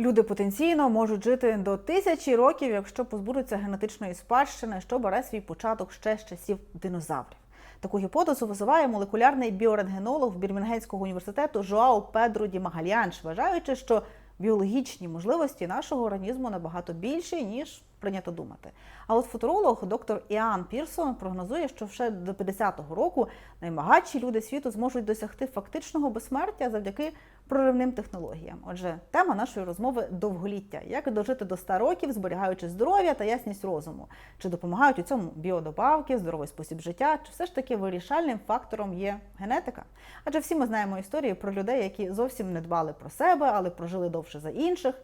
Люди потенційно можуть жити до тисячі років, якщо позбудуться генетичної спадщини, що бере свій початок ще з часів динозаврів. Таку гіпотезу висуває молекулярний біорентгенолог Бірмінгенського університету Жоао Педро Ді Магальянш, вважаючи, що біологічні можливості нашого організму набагато більші, ніж прийнято думати. А от футуролог доктор Іан Пірсон прогнозує, що вже до 50-го року наймагатші люди світу зможуть досягти фактичного безсмертя завдяки проривним технологіям. Отже, тема нашої розмови довголіття: як дожити до 100 років, зберігаючи здоров'я та ясність розуму. Чи допомагають у цьому біодобавки, здоровий спосіб життя, чи все ж таки вирішальним фактором є генетика? Адже всі ми знаємо історії про людей, які зовсім не дбали про себе, але прожили довше за інших.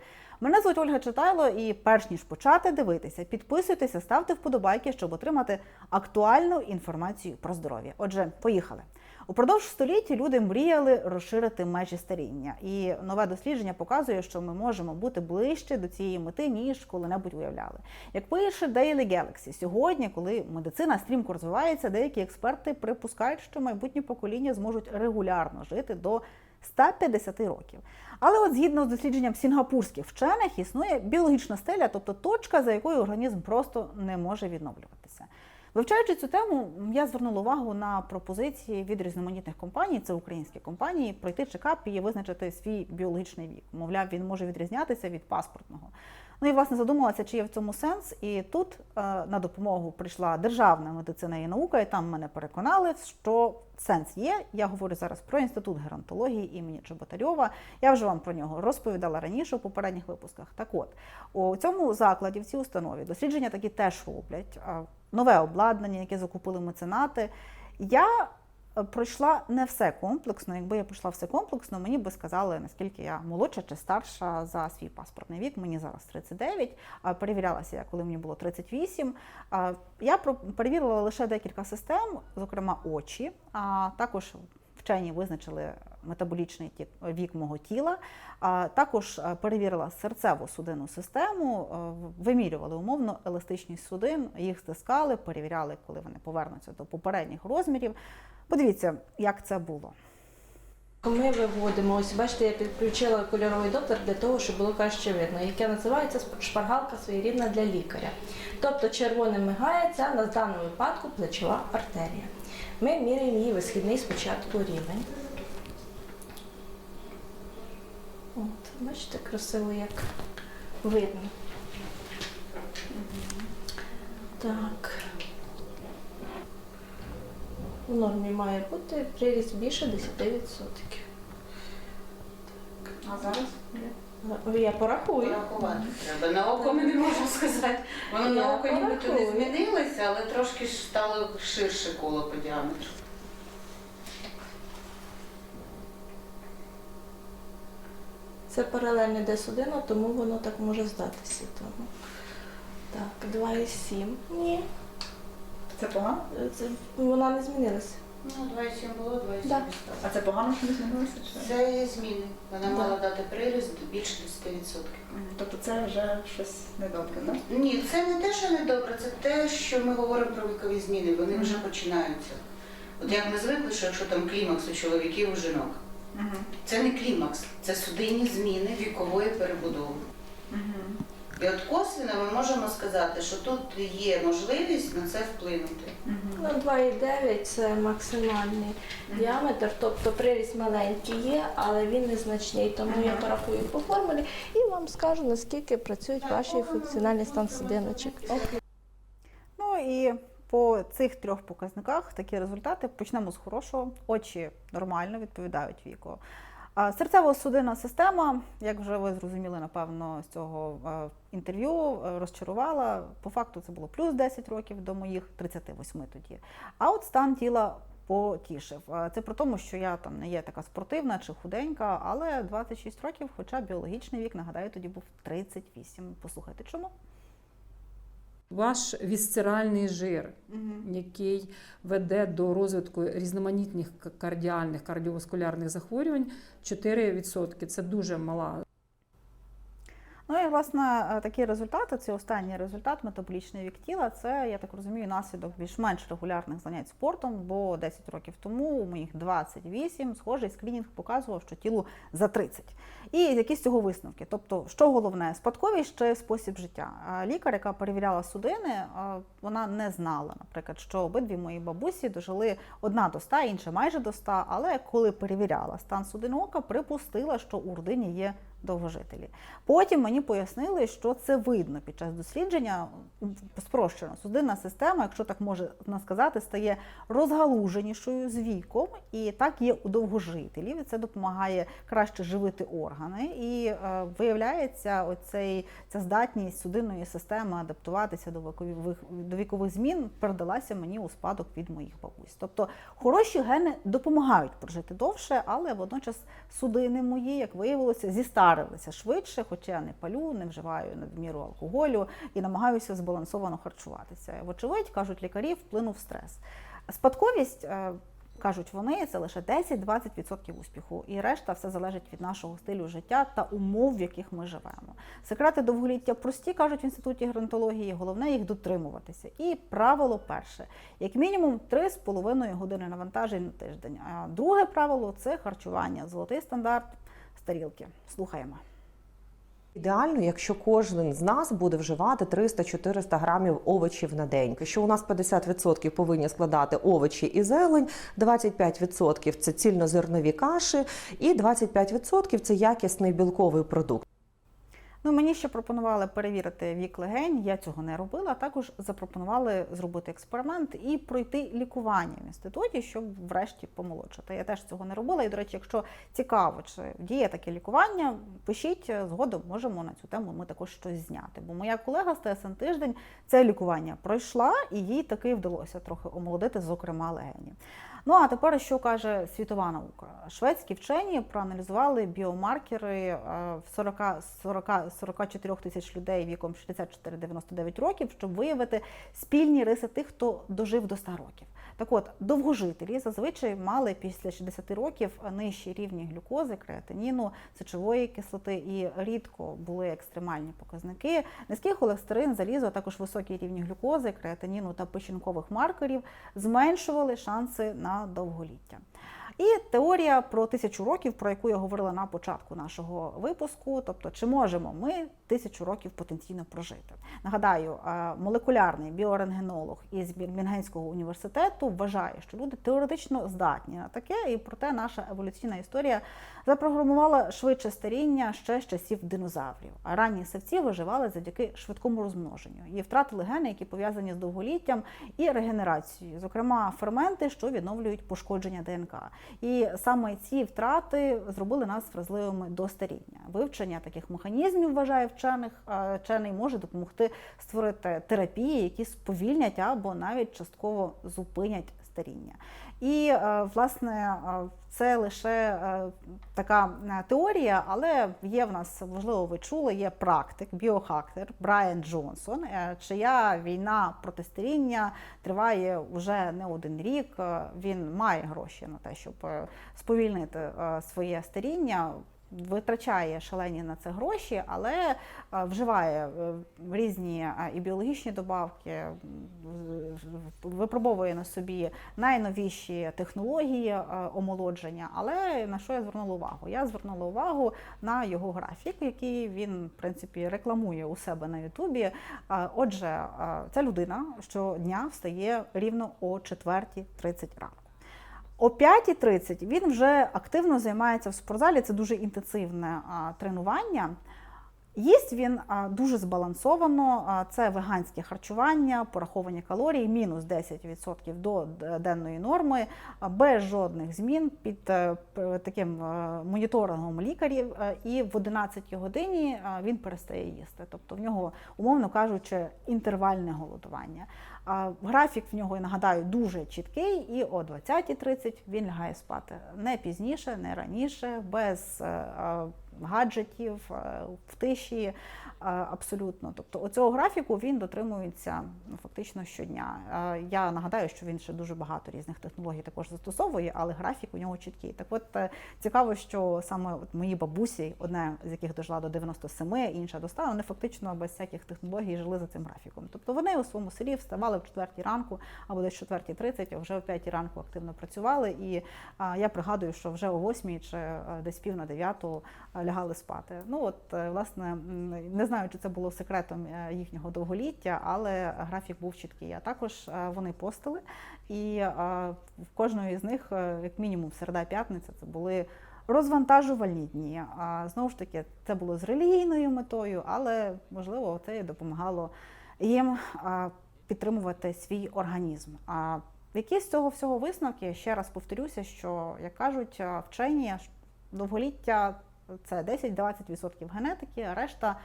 Мене звуть Ольга Читайло, і перш ніж почати дивитися, підписуйтеся, ставте вподобайки, щоб отримати актуальну інформацію про здоров'я. Отже, поїхали. Упродовж століть люди мріяли розширити межі старіння, і нове дослідження показує, що ми можемо бути ближче до цієї мети, ніж коли-небудь уявляли. Як пише Daily Galaxy, сьогодні, коли медицина стрімко розвивається, деякі експерти припускають, що майбутні покоління зможуть регулярно жити до 150 років. Але от згідно з дослідженням сінгапурських вчених існує біологічна стеля, тобто точка, за якою організм просто не може відновлюватися. Вивчаючи цю тему, я звернула увагу на пропозиції від різноманітних компаній, це українські компанії, пройти чекап і визначити свій біологічний вік. Мовляв, він може відрізнятися від паспортного. Ну і власне задумалася, чи є в цьому сенс. І тут е, на допомогу прийшла державна медицина і наука, і там мене переконали, що сенс є. Я говорю зараз про інститут геронтології імені Чеботарьова. Я вже вам про нього розповідала раніше у попередніх випусках. Так от у цьому закладі, в цій установі, дослідження такі теж роблять. Нове обладнання, яке закупили меценати. Я пройшла не все комплексно. Якби я пройшла все комплексно, мені би сказали, наскільки я молодша чи старша за свій паспортний вік. Мені зараз 39, перевірялася я, коли мені було 38. Я перевірила лише декілька систем, зокрема очі, а також вчені визначили метаболічний вік мого тіла. Також перевірила серцево судинну систему, вимірювали умовно еластичність судин, їх стискали, перевіряли, коли вони повернуться до попередніх розмірів. Подивіться, як це було. Ми виводимо, ось бачите, я підключила кольоровий доптер для того, щоб було краще видно, яке називається шпаргалка своєрідна для лікаря. Тобто червоним мигається на даному випадку плечова артерія. Ми міряємо її висхідний спочатку рівень. От, бачите, красиво як видно. Так. В нормі має бути приріст більше 10%. А зараз Я порахую. порахувати треба. На око ми не можемо сказати. Воно Я на око нібито не порахую. змінилося, але трошки ж стало ширше коло по діаметру. Це паралельно йде судина, тому воно так може здатися. Тому. Так, 2,7. Ні, Це погано? це, вона не змінилася. Ну, 2,7 було, 2,7 Да. стало. А це погано, що не змінилося? Чи? Це є зміни. Вона Да. мала дати приріст більше 10%. Мгм. Тобто це вже щось недобре, так? Ні, це не те, що недобре, це те, що ми говоримо про вікові зміни. Вони вже починаються. От як ми звикли, що якщо там клімакс у чоловіків, у жінок. Це не клімакс, це судинні зміни вікової перебудови. І от косвенно ми можемо сказати, що тут є можливість на це вплинути. Ну, 2,9 це максимальний діаметр, тобто приріст маленький є, але він незначний. Тому я порахую по формулі і вам скажу, наскільки працюють ваші функціональні стан судиночок. Ну і по цих трьох показниках такі результати почнемо з хорошого. Очі нормально відповідають віку. Серцево-судинна система, як вже ви зрозуміли, напевно, з цього е, інтерв'ю е, розчарувала. По факту це було плюс 10 років до моїх 38 тоді. А от стан тіла потішив. Е, Це про тому, що я там не є така спортивна чи худенька, але 26 років, хоча біологічний вік, нагадаю, тоді був 38. Послухайте, чому? Ваш вісцеральний жир, який веде до розвитку різноманітних кардіальних кардіоваскулярних захворювань, 4%. Це дуже мала Ну і власне е, такі результати, це останній результат, метаболічний вік тіла. Це я так розумію, наслідок більш-менш регулярних занять спортом. Бо 10 років тому у моїх 28, схожий скринінг показував, що тілу за 30. І які з цього висновки? Тобто, що головне, спадковість чи спосіб життя? Лікар, яка перевіряла судини, е, вона не знала, наприклад, що обидві мої бабусі дожили одна до 100, інша майже до 100, але коли перевіряла стан судин ока, припустила, що у родині є довгожителі. Потім мені пояснили, що це видно під час дослідження. Спрощено, судинна система, якщо так можна сказати, стає розгалуженішою з віком, і так є у довгожителів. Це допомагає краще живити органи. І е, виявляється, оцей ця здатність судинної системи адаптуватися до вікових до вікових змін передалася мені у спадок від моїх бабусь. Тобто хороші гени допомагають прожити довше, але водночас судини мої, як виявилося, зістарилися швидше, хоча я не палю, не вживаю надміру алкоголю і намагаюся збалансовано харчуватися. Вочевидь, кажуть лікарі, вплинув стрес. Спадковість. е, Кажуть вони, це лише 10-20% успіху, і решта все залежить від нашого стилю життя та умов, в яких ми живемо. Секрети довголіття прості кажуть в інституті геронтології. Головне їх дотримуватися. І правило перше: як мінімум 3,5 години навантажень на тиждень. А друге правило це харчування. Золотий стандарт тарілки. Слухаємо. Ідеально, якщо кожен з нас буде вживати 300-400 грамів овочів на день. Що у нас 50% повинні складати овочі і зелень, 25% – це цільнозернові каші, і 25% – це якісний білковий продукт. Ну, мені ще пропонували перевірити вік легень. Я цього не робила. а Також запропонували зробити експеримент і пройти лікування в інституті, щоб врешті помолодшати. Я теж цього не робила. І, до речі, якщо цікаво, чи діє таке лікування, пишіть згодом, можемо на цю тему ми також щось зняти. Бо моя колега з ТСН тиждень це лікування пройшла, і їй таки вдалося трохи омолодити, зокрема легені. Ну а тепер що каже світова наука? Шведські вчені проаналізували біомаркери е, в 40, 40, 44 тисяч людей віком 64-99 років, щоб виявити спільні риси тих, хто дожив до 100 років. Так от, довгожителі зазвичай мали після 60 років нижчі рівні глюкози, креатиніну, сечової кислоти і рідко були екстремальні показники. Низький холестерин, залізо, а також високі рівні глюкози, креатиніну та печінкових маркерів зменшували шанси на довголіття. І теорія про тисячу років, про яку я говорила на початку нашого випуску, тобто чи можемо ми тисячу років потенційно прожити. Нагадаю, е, молекулярний біорентгенолог із Бірмінгенського університету вважає, що люди теоретично здатні на таке, і проте наша еволюційна історія запрограмувала швидше старіння ще з часів динозаврів. А ранні савці виживали завдяки швидкому розмноженню і втратили гени, які пов'язані з довголіттям і регенерацією, зокрема ферменти, що відновлюють пошкодження ДНК. І саме ці втрати зробили нас вразливими до старіння. Вивчення таких механізмів вважає вчених. Вчений може допомогти створити терапії, які сповільнять або навіть частково зупинять старіння. І е, власне е, це лише е, така теорія, але є в нас, можливо, ви чули, є практик, біохактер Брайан Джонсон, чия війна проти старіння триває вже не один рік. Він має гроші на те, щоб сповільнити своє старіння. Витрачає шалені на це гроші, але е, вживає е, різні е, і біологічні добавки, випробовує на собі найновіші технології омолодження. Але на що я звернула увагу? Я звернула увагу на його графік, який він в принципі рекламує у себе на Ютубі. Отже, ця людина щодня встає рівно о 4.30 ранку. О 5.30 він вже активно займається в спортзалі. Це дуже інтенсивне тренування. Їсть він дуже збалансовано. Це веганське харчування, пораховані калорії, мінус 10% до денної норми, без жодних змін під е, таким е, моніторингом лікарів. е, І в 11 годині він перестає їсти. Тобто в нього, умовно кажучи, інтервальне голодування. Графік в нього, нагадаю, дуже чіткий, і о 20.30 він лягає спати. Не пізніше, не раніше, без е, гаджетів, е, в тиші абсолютно. Тобто оцього графіку він дотримується ну, фактично щодня. Е, Я нагадаю, що він ще дуже багато різних технологій також застосовує, але графік у нього чіткий. Так от е, цікаво, що саме от мої бабусі, одна з яких дожила до 97, інша до 100, вони фактично без всяких технологій жили за цим графіком. Тобто вони у своєму селі вставали в 4 ранку або десь 4.30, а вже о 5 ранку активно працювали. І я пригадую, що вже о 8 чи е, десь пів на 9 лягали спати. Ну от е, власне не знаю, чи це було секретом е, їхнього довголіття, але графік був чіткий. А також е, вони постили, і е, в кожної з них, як мінімум, середа п'ятниця, це були. Розвантажувальні дні. А знову ж таки, це було з релігійною метою, але можливо це і допомагало їм підтримувати свій організм. А які з цього всього висновки? Ще раз повторюся, що як кажуть вчені, довголіття це 10-20% генетики, а решта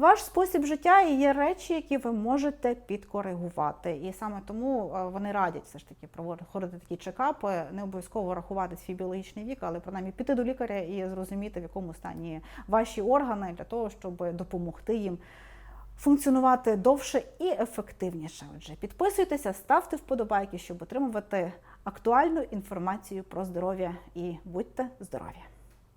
ваш спосіб життя і є речі, які ви можете підкоригувати. І саме тому е, вони радять все ж таки проводити такі чекапи, не обов'язково рахувати свій біологічний вік, але принаймні піти до лікаря і зрозуміти, в якому стані ваші органи для того, щоб допомогти їм функціонувати довше і ефективніше. Отже, підписуйтеся, ставте вподобайки, щоб отримувати актуальну інформацію про здоров'я і будьте здорові!